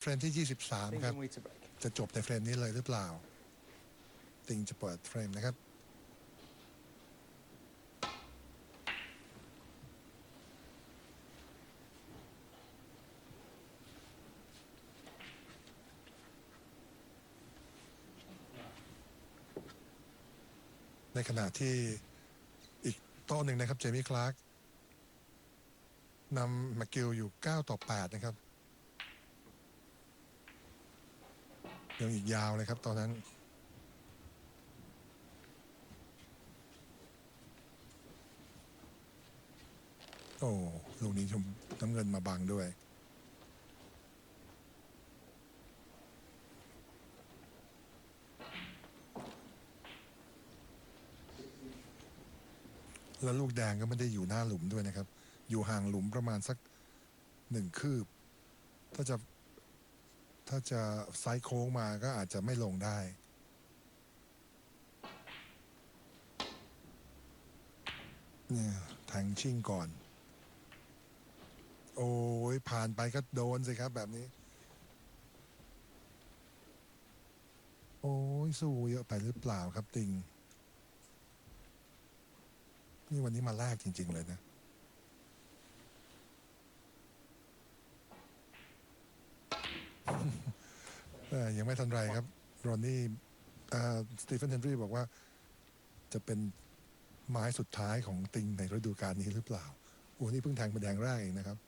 เฟรมที่ 23 ครับ Thinking we to break. จะจบในเฟรมนี้เลยหรือเปล่า ติงจะเปิดเฟรมนะครับ ในขณะที่อีกโต๊ะหนึ่งนะครับ เจมี่คลาร์กนำแมคกิลอยู่ 9 ต่อ 8 นะครับ ยังอีกยาวเลยครับ ตอนนั้น โอ้ลูกนี้ชมน้ำเงินมาบังด้วยแล้วลูกแดงก็ไม่ได้อยู่หน้าหลุมด้วยนะครับ อยู่ห่างหลุมประมาณสักหนึ่งคืบ ถ้าจะ ถ้าจะไซด์โค้งมาก็อาจจะไม่ลงได้ เนี่ยแทงชิ่งก่อน โอ้ยผ่านไปก็โดนสิครับแบบนี้ โอ้ยสู้เยอะไปหรือเปล่าครับติง นี่วันนี้มาแลกจริง ๆ เลยนะอ ยังไม่ทันไรครับรอนนี่สตีเฟนเฮนรี่บอกว่าจะเป็นไม้สุดท้ายของติงในฤดูกาลนี้หรือเปล่าโอ้นี่เพิ่งแทงเป็นแดงแรกเองนะครับ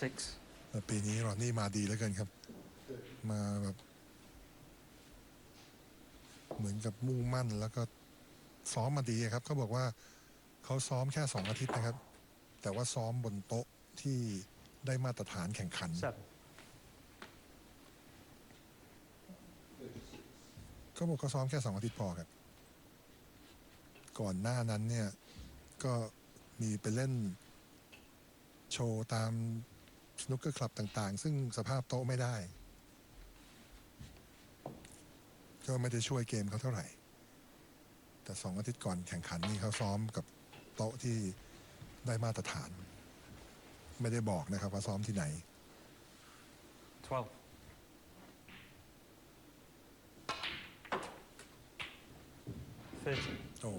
6 ปีนี้รอนนี่มาดีเหลือเกินครับ มาแบบ เหมือนกับมุ่งมั่นแล้วก็ซ้อมมาดีครับเขาบอกว่าเขาซ้อมแค่สองอาทิตย์นะครับ แต่ว่าซ้อมบนโต๊ะที่ได้มาตรฐานแข่งขัน Seven. เขาบอกเขาซ้อมแค่สองอาทิตย์พอครับ ก่อนหน้านั้นเนี่ย ก็มีไปเล่นโชว์ตาม สนุกเกอร์คลับต่างๆ ซึ่งสภาพโต๊ะไม่ได้ ก็ไม่ได้ช่วยเกมเขาเท่าไหร่ แต่สองอาทิตย์ก่อนแข่งขันนี่เขาซ้อมกับโต๊ะที่ได้มาตรฐาน ไม่ได้บอกนะครับว่าซ้อมที่ไหน Twelve. Thirteen. โอ้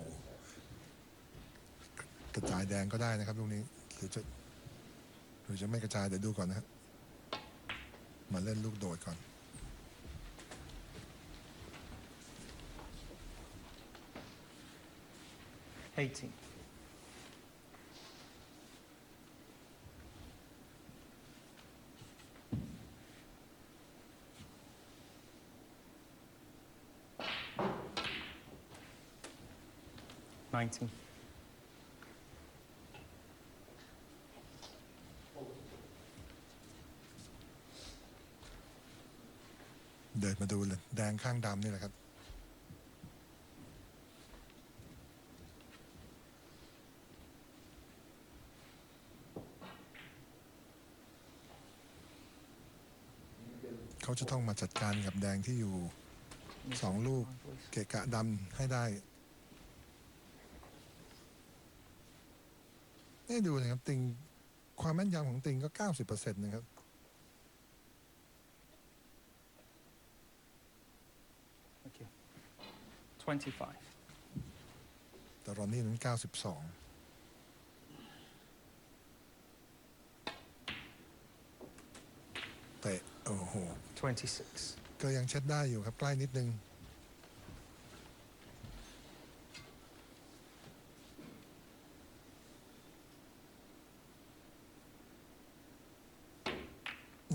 กระจายแดงก็ได้นะครับลูกนี้หรือจะหือจะไม่กระจายเดี๋ยวดูก่อนนะฮะมาเล่นลูกโดดก่อน Eighteen. 19. ข้างดำนี่แหละครับ เขาจะต้องมาจัดการกับแดงที่อยู่สองลูกเกะกะดำให้ได้นี่ดูนะครับติงความแม่นยำของติงก็ 90%นะครับ 25. แต่รอนนี่นั้น 92 เตะโอ้โห 26. ก็ยังเช็ดได้อยู่ครับ ใกล้นิดนึง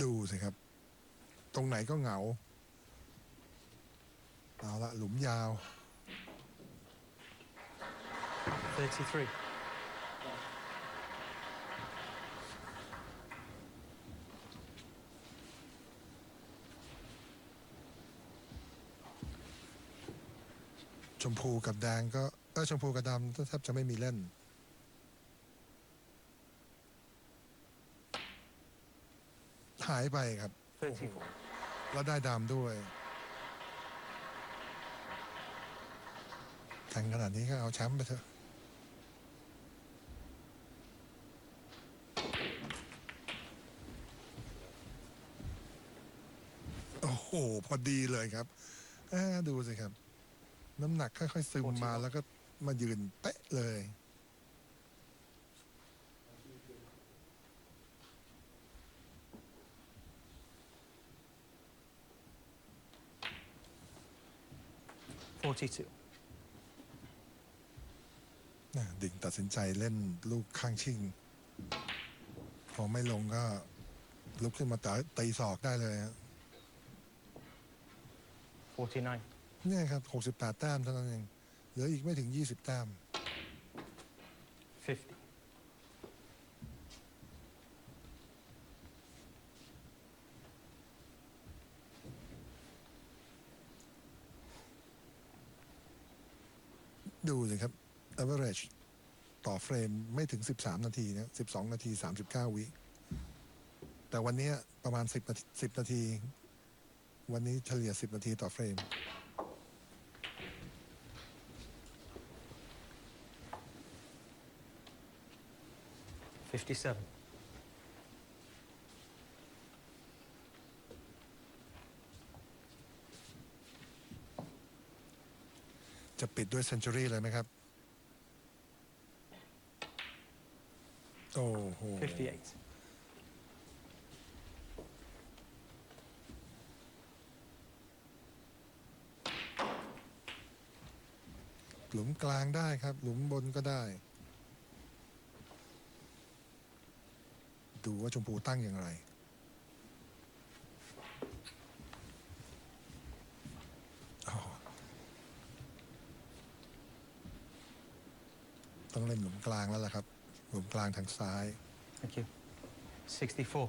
ดูสิครับ ตรงไหนก็เหงา เอาละหลุมยาว Thirty-three. ชมพูกับแดงก็เออชมพูกับดำแทบจะไม่มีเล่น หายไปครับ 34. แล้วได้ดามด้วยแข่งขนาดนี้ก็เอาแชมป์ไปเถอะ โอ้โหพอดีเลยครับอ่าดูสิครับ น้ำหนักค่อยๆซึมมาแล้วก็มายืนเป๊ะเลย 42. น่ะดิ่งตัดสินใจเล่นลูกข้างชิง พอไม่ลงก็ ลุกขึ้นมาตตีศอกได้เลยฮะ 49. เนี่ยครับ 68 แต้มเท่านั้นเอง เหลืออีกไม่ถึง 20 แต้ม 50. ดูสิครับ average ต่อเฟรมไม่ถึง 13 นาทีนะ12 นาที 39 วิ แต่วันเนี้ยประมาณ 10 นาที10 นาที วันนี้เฉลี่ย 10 นาทีต่อเฟรม 57. จะปิดด้วย century เลยไหมครับ โอ้โห 58. หลุมกลางได้ครับ หลุมบนก็ได้ ดูว่าชมพูตั้งอย่างไรอ๋อต้องเล่นหลุมกลางแล้วล่ะครับ หลุมกลางทางซ้าย Thank you. 64.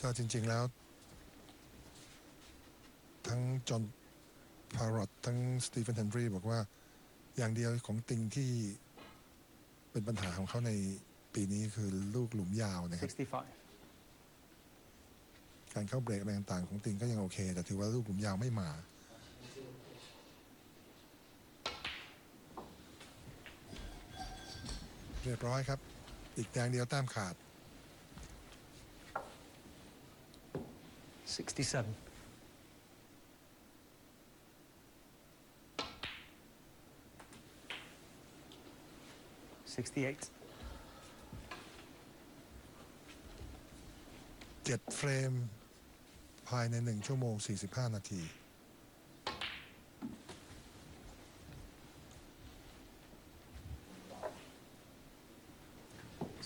ก็จริง ๆแล้ว ทั้งจอห์น พารอตทั้งสตีเฟนเฮนรีบอกว่าอย่างเดียวของติงที่เป็นปัญหาของเขาในปีนี้คือลูกหลุมยาวนะครับ 65. การเข้าเบรกอะไรต่างๆของติงก็ยังโอเค แต่ถือว่าลูกหลุมยาวไม่มาเรียบร้อยครับ อีกแดงเดียวแต้มขาด 67. 68. เจ็ดเฟรม ภายในหนึ่งชั่วโมง 45 นาที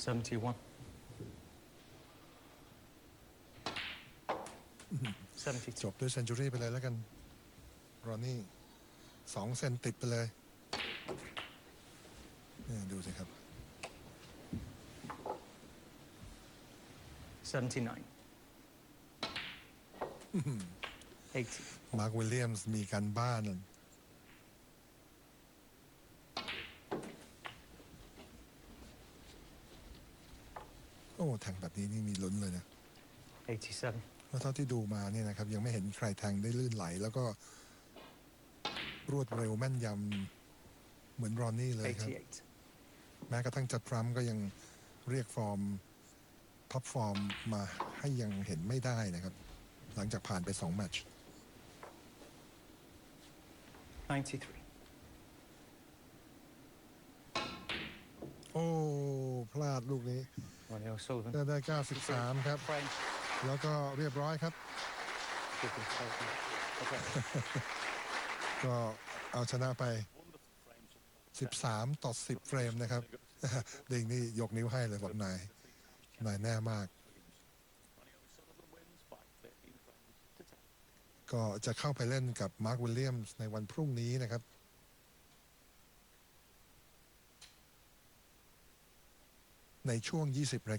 71. 72. จบด้วยเซนจูรี่ไปเลยแล้วกัน รอนนี่สองเซนติดไปเลย เนี่ยดูสิครับ 79. 80. มาร์ควิลเลียมส์มีการบ้านโอ้แทงแบบนี้นี่มีลุ้นเลยนะ 87. เพราะเท่าที่ดูมาเนี่ยนะครับ ยังไม่เห็นใครแทงได้ลื่นไหล แล้วก็ รวดเร็วแม่นยำเหมือนรอนนี่เลยครับ 88. แม้กระทั่งจัดทรัมป์ก็ยังเรียกฟอร์มท็อปฟอร์มมาให้ยังเห็นไม่ได้นะครับ หลังจากผ่านไปสองแมตช์ 93. โอ้ พลาดลูกนี้ Ronnie O'Sullivan. ได้ได้ 93 ครับ French. แล้วก็เรียบร้อยครับ Okay. ก็เอาชนะไป 13 ต่อ 10 เฟรมนะครับ ดิงนี่ยกนิ้วให้เลยบอกนาย นายแน่มาก ก็จะเข้าไปเล่นกับมาร์ควิลเลียมส์ในวันพรุ่งนี้นะครับในช่วง 20ราย